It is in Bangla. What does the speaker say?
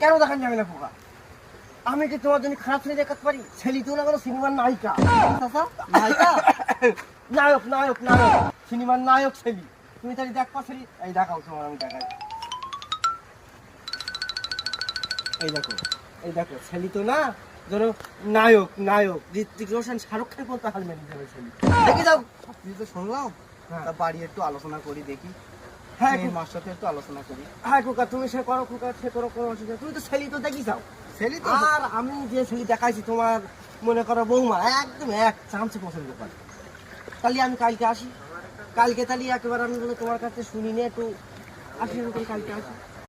কেন দেখান না আমি কি তোমার জন্য খারাপ ছেলে দেখাতে পারি ছেলে তো না কোনো সিনেমার নায়িকা নায়ক নায়ক নায়ক সিনেমার নায়ক ছেলে তুমি তাহলে দেখবা ছেলে এই দেখাও তোমার, আমি দেখাই। এই দেখো এই দেখো ছেলে তো না ধরো নায়ক নায়ক ঋত্বিক রোশন শাহরুখ খান পর্যন্ত হার মেনে যাবে ছেলে। দেখে যাও। তুই তো শুনলাম। হ্যাঁ। তা বাড়ি একটু আলোচনা করি দেখি। হ্যাঁ মার সাথে একটু আলোচনা করি। হ্যাঁ খোকা তুমি সে করো খোকা সে করো কোনো অসুবিধা নেই। তুমি তো ছেলে তো দেখি যাও। ছেলে তো আর আমি যে ছেলে দেখাইছি তোমার মনে করো বৌমা একদম এক চান্সে পছন্দ করে। তাহলে আমি কালকে আসি। কালকে তাহলে একেবারে আমি তোমার কাছে শুনি নিয়ে একটু আসি কালকে আসি।